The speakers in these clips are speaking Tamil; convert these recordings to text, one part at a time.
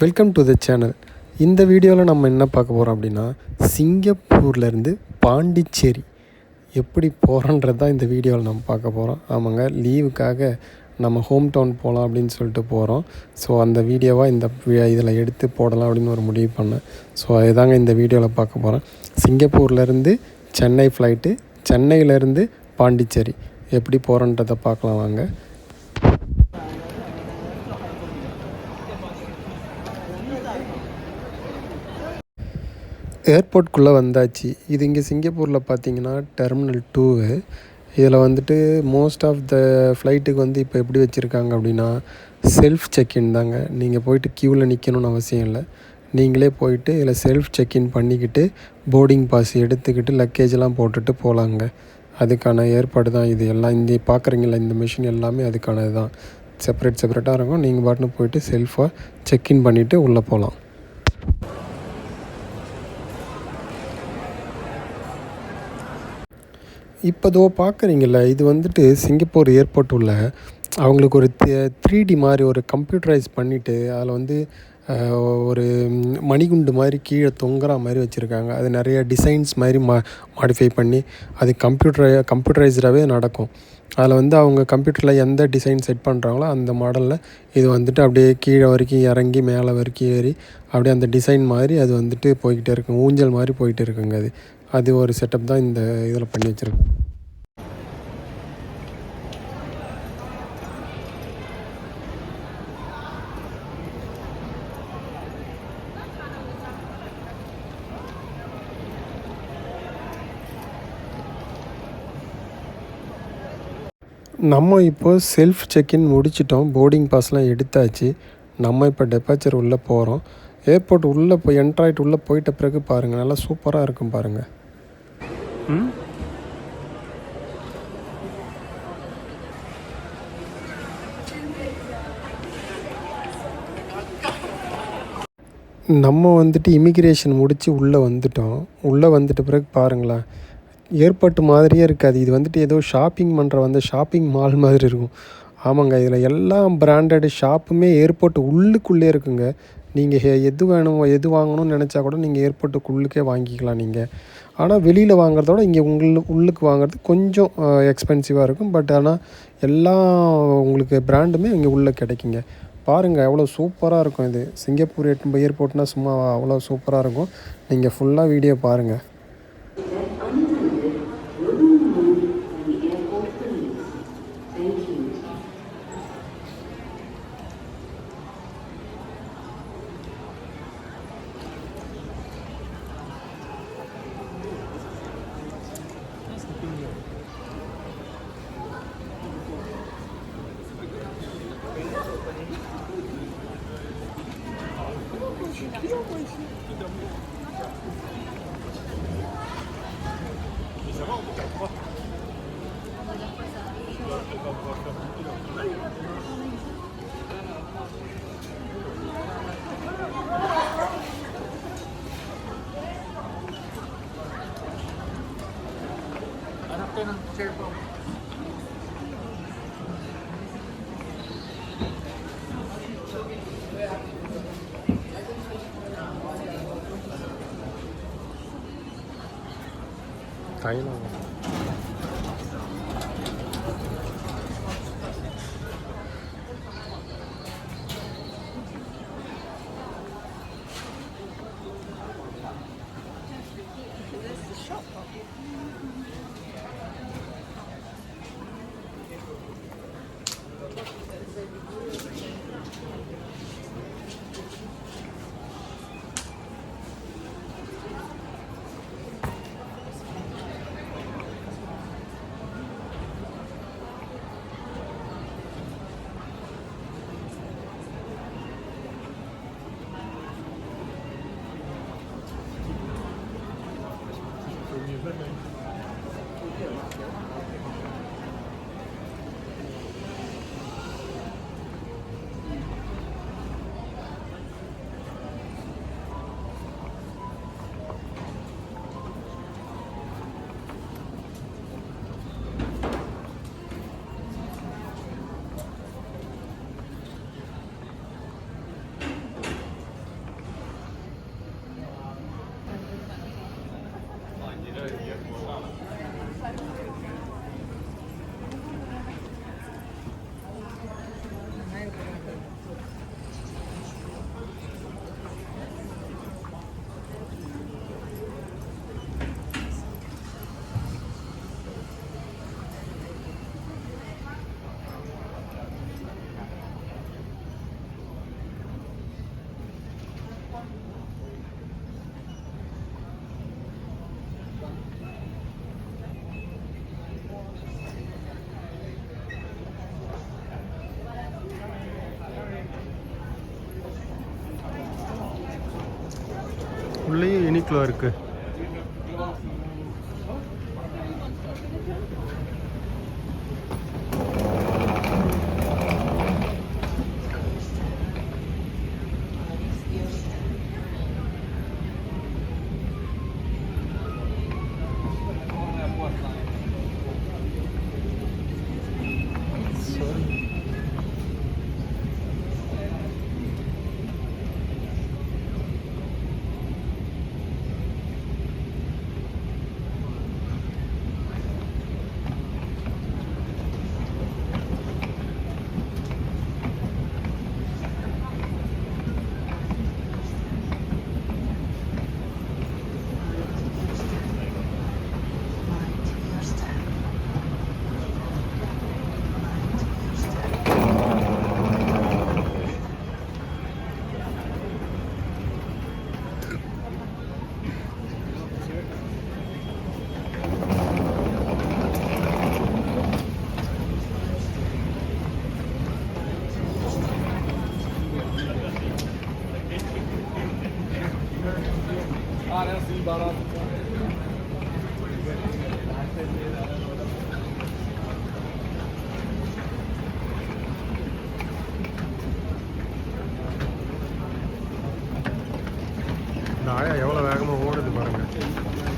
வெல்கம் டு த சேனல் இந்த வீடியோவில் நம்ம என்ன பார்க்க போகிறோம் அப்படின்னா சிங்கப்பூர்லேருந்து பாண்டிச்சேரி எப்படி போகிறோன்றது தான் இந்த வீடியோவில் நம்ம பார்க்க போகிறோம் ஆமாங்க லீவுக்காக நம்ம ஹோம் டவுன் போகலாம் அப்படின்னு சொல்லிட்டு போகிறோம் ஸோ அந்த வீடியோவாக இந்த இதில் எடுத்து போடலாம் அப்படின்னு ஒரு முடிவு பண்ணேன். ஸோ அதுதாங்க இந்த வீடியோவில் பார்க்க போகிறேன் சிங்கப்பூர்லேருந்து சென்னை ஃப்ளைட்டு சென்னையிலேருந்து பாண்டிச்சேரி எப்படி போகிறோன்றதை பார்க்கலாம் வாங்க. ஏர்போர்ட்குள்ளே வந்தாச்சு. இது இங்கே சிங்கப்பூரில் பார்த்தீங்கன்னா டெர்மினல் டூவு இதில் வந்துட்டு மோஸ்ட் ஆஃப் த ஃப்ளைட்டுக்கு வந்து இப்போ எப்படி வச்சுருக்காங்க அப்படின்னா செல்ஃப் செக்இன் தாங்க. நீங்கள் போயிட்டு க்யூவில் நிற்கணும்னு அவசியம் இல்லை. நீங்களே போயிட்டு இதில் செல்ஃப் செக்இன் பண்ணிக்கிட்டு போர்டிங் பாஸ் எடுத்துக்கிட்டு லக்கேஜெலாம் போட்டுட்டு போகலாங்க. அதுக்கான ஏற்பாடு தான் இது. எல்லாம் இந்த பார்க்குறீங்களா இந்த மிஷின் எல்லாமே அதுக்கானது தான். செப்பரேட் செப்பரேட்டாக இருக்கும். நீங்கள் பாட்டுன்னு போயிட்டு செல்ஃபாக செக்இன் பண்ணிவிட்டு உள்ளே போகலாம். இப்போ இதோ பார்க்குறீங்கள இது வந்துட்டு சிங்கப்பூர் ஏர்போர்ட் உள்ள அவங்களுக்கு ஒரு த்ரீ டி மாதிரி ஒரு கம்ப்யூட்டரைஸ் பண்ணிவிட்டு அதில் வந்து ஒரு மணிகுண்டு மாதிரி கீழே தொங்குற மாதிரி வச்சுருக்காங்க. அது நிறைய டிசைன்ஸ் மாதிரி மா மாடிஃபை பண்ணி அது கம்ப்யூட்டரை கம்ப்யூட்டரைஸ்டாகவே நடக்கும். அதில் வந்து அவங்க கம்ப்யூட்டரில் எந்த டிசைன் செட் பண்ணுறாங்களோ அந்த மாடலில் இது வந்துட்டு அப்படியே கீழே வரைக்கும் இறங்கி மேலே வரைக்கும் ஏறி அப்படியே அந்த டிசைன் மாதிரி அது வந்துட்டு போய்கிட்டே இருக்கும். ஊஞ்சல் மாதிரி போயிட்டு இருக்குங்க அது. அது ஒரு செட்டப் தான் இந்த இதில் பண்ணி வச்சுருக்கேன் நம்ம இப்போது செல்ஃப் செக்இன் முடிச்சிட்டோம். போர்டிங் பாஸ்லாம் எடுத்தாச்சு. நம்ம இப்போ டெப்பாச்சர் உள்ளே போகிறோம் ஏர்போர்ட் உள்ளே போய் என்ட்ராய்ட் உள்ளே போயிட்ட பிறகு பாருங்கள் நல்லா சூப்பராக இருக்கும் பாருங்கள் நம்ம வந்துட்டு இமிக்ரேஷன் முடித்து உள்ளே வந்துட்டோம். உள்ளே வந்துட்ட பிறகு பாருங்களேன். ஏர்போர்ட் மாதிரியே இருக்காது. இது வந்துட்டு ஏதோ ஷாப்பிங் பண்ணுற வந்து ஷாப்பிங் மால் மாதிரி இருக்கும். ஆமாங்க இதில் எல்லா பிராண்டடு ஷாப்புமே ஏர்போர்ட் உள்ளுக்குள்ளே இருக்குங்க. நீங்கள் எது வேணும் எது வாங்கணும்னு நினச்சா கூட நீங்கள் ஏர்போர்ட்டுக்குள்ளுக்கே வாங்கிக்கலாம் நீங்கள் ஆனால் வெளியில் வாங்குறதோட இங்கே உள்ள உள்ளுக்கு வாங்குறது கொஞ்சம் எக்ஸ்பென்சிவாக இருக்கும். பட் ஆனால் எல்லா உங்களுக்கு பிராண்டுமே இங்கே உள்ளே கிடைக்குங்க. பாருங்கள் எவ்வளோ சூப்பராக இருக்கும் இது. சிங்கப்பூர் எட்டு ஏர்போர்ட்னால் சும்மா அவ்வளோ சூப்பராக இருக்கும். நீங்கள் ஃபுல்லாக வீடியோ பாருங்கள் 때는 제일 뻔. 다이너. இந்த ஆயா எவ்வளோ வேகமாக ஓடுது பாருங்கள்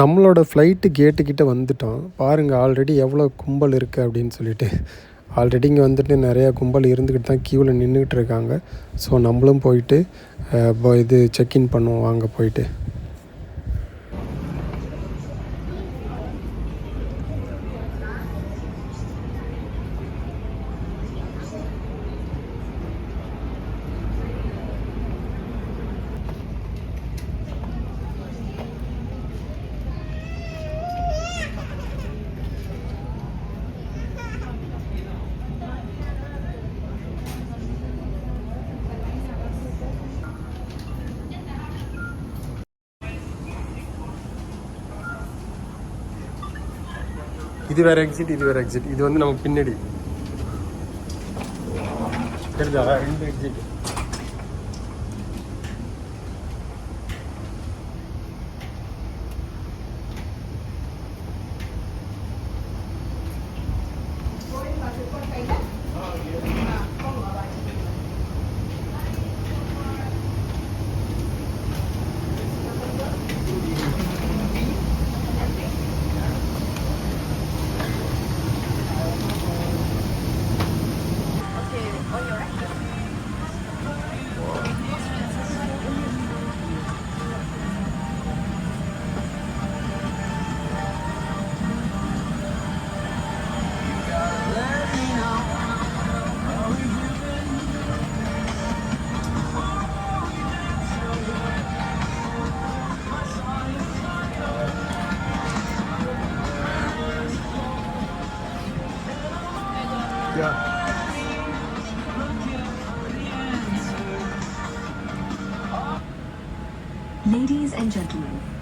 நம்மளோட ஃப்ளைட்டு கேட்டுக்கிட்ட வந்துட்டோம். பாருங்கள் ஆல்ரெடி எவ்வளோ கும்பல் இருக்குது அப்படின்னு சொல்லிட்டு. ஆல்ரெடி இங்கே வந்துட்டு நிறையா கும்பல் இருந்துக்கிட்டு தான் க்யூவில் நின்றுக்கிட்டு இருக்காங்க. ஸோ நம்மளும் போயிட்டு இது செக்இன் பண்ணுவோம். அங்கே போயிட்டு. இது வேறு எக்ஸிட் இது வேறு எக்ஸிட் இது வந்து நமக்கு பின்னாடி. தெரிஞ்சா ரெண்டு exit Yeah. Ladies and gentlemen,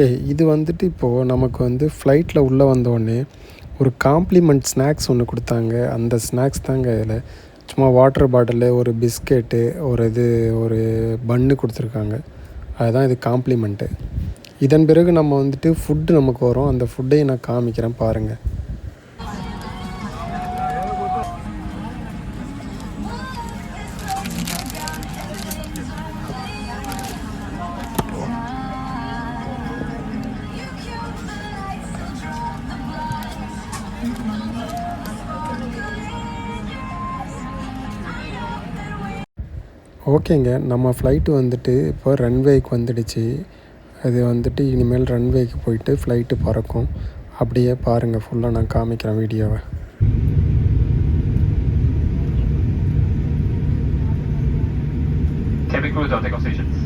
okay இது வந்துட்டு இப்போது நமக்கு வந்து ஃப்ளைட்டில் உள்ளே வந்தோடனே ஒரு காம்ப்ளிமெண்ட் ஸ்நாக்ஸ் ஒன்று கொடுத்தாங்க. அந்த ஸ்நாக்ஸ் தாங்க இதில். சும்மா வாட்டர் பாட்டிலு ஒரு பிஸ்கெட்டு ஒரு இது ஒரு பன்னு கொடுத்துருக்காங்க. அதுதான் இது காம்ப்ளிமெண்ட்டு இதன் பிறகு நம்ம வந்துட்டு ஃபுட்டு நமக்கு வரும். அந்த ஃபுட்டையும் நான் காமிக்கிறேன் பாருங்கள் ஓகேங்க. நம்ம ஃப்ளைட்டு வந்துட்டு இப்போ ரன்வேக்கு வந்துடுச்சு. அது வந்துட்டு இனிமேல் ரன்வேக்கு போயிட்டு ஃப்ளைட்டு பறக்கும். அப்படியே பாருங்கள் ஃபுல்லாக நான் காமிக்கிறேன் வீடியோவை Cabin crew to takeoff stations.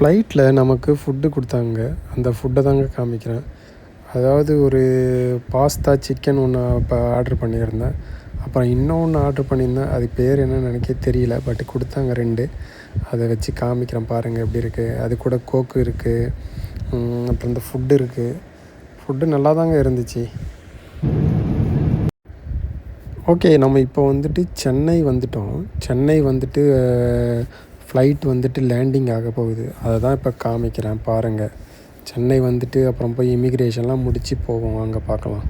ஃப்ளைட்டில் நமக்கு ஃபுட்டு கொடுத்தாங்க. அந்த ஃபுட்டை தாங்க காமிக்கிறேன். அதாவது ஒரு பாஸ்தா சிக்கன் ஒன்று இப்போ ஆர்டர் பண்ணியிருந்தேன். அப்புறம் இன்னொன்று ஆர்டர் பண்ணியிருந்தேன். அது பேர் என்னன்னு நினைக்க தெரியல பட் கொடுத்தாங்க ரெண்டு. அதை வச்சு காமிக்கிறேன் பாருங்கள் எப்படி இருக்குது அது கூட கோக்கு இருக்குது அப்புறம் இந்த ஃபுட்டு இருக்குது ஃபுட்டு நல்லா தாங்க இருந்துச்சு. ஓகே நம்ம இப்போ வந்துட்டு சென்னை வந்துட்டோம். சென்னை வந்துட்டு ஃப்ளைட் வந்துட்டு லேண்டிங் ஆக போகுது. அதை தான் இப்போ காமிக்கிறேன். பாருங்கள் சென்னை வந்துட்டு அப்புறம் போய் இமிக்ரேஷன்லாம் முடித்து போவோம். அங்கே பார்க்கலாம்.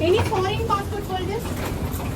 Any foreign passport holders?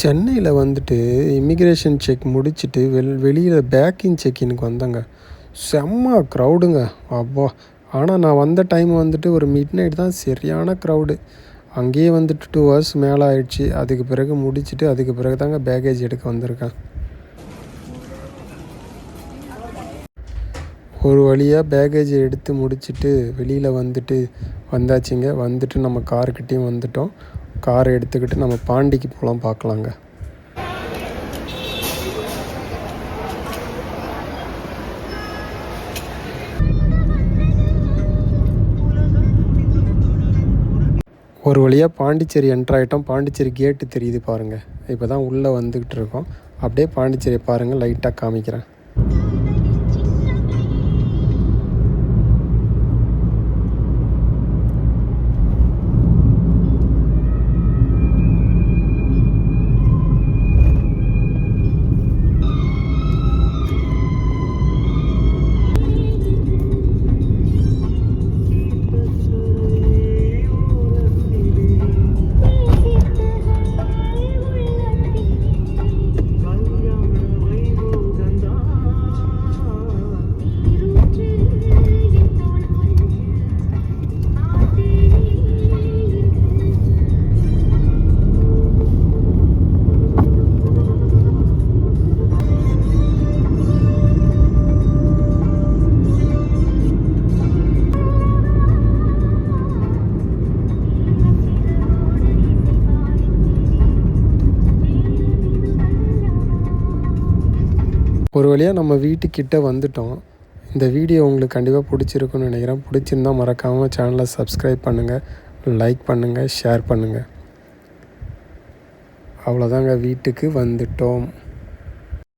சென்னையில் வந்துட்டு இமிக்ரேஷன் செக் முடிச்சுட்டு வெள் வெளியில் பேக்கிங் செக்கினுக்கு வந்தேங்க. செம்ம க்ரௌடுங்க அப்பா. ஆனால் நான் வந்த டைம் வந்துட்டு ஒரு மிட் நைட் தான் சரியான க்ரௌடு அங்கேயே வந்துட்டு டூ ஹவர்ஸ் மேலே ஆயிடுச்சு. அதுக்கு பிறகு முடிச்சுட்டு அதுக்கு பிறகு தாங்க பேக்கேஜ் எடுக்க வந்திருக்கேன். ஒரு வழியாக பேக்கேஜ் எடுத்து முடிச்சுட்டு வெளியில் வந்துட்டு வந்தாச்சுங்க. வந்துட்டு நம்ம கார்கிட்டேயும் வந்துட்டோம். காரை எடுத்துக்கிட்டு நம்ம பாண்டிக்கு போகலாம் பார்க்கலாங்க. ஒரு வழியாக பாண்டிச்சேரி என்ட்ராயிட்டோம் பாண்டிச்சேரி கேட்டு தெரியுது பாருங்கள் இப்போ தான் உள்ளே வந்துக்கிட்டு இருக்கோம். அப்படியே பாண்டிச்சேரியை பாருங்கள் லைட்டாக காமிக்கிறேன். வழியாக நம்ம வீட்டுக்கிட்ட வந்துட்டோம். இந்த வீடியோ உங்களுக்கு கண்டிப்பாக பிடிச்சிருக்குன்னு நினைக்கிறேன். பிடிச்சிருந்தா மறக்காமல் சேனலை சப்ஸ்கிரைப் பண்ணுங்கள் லைக் பண்ணுங்கள் ஷேர் பண்ணுங்கள் அவ்வளோதாங்க வீட்டுக்கு வந்துட்டோம்.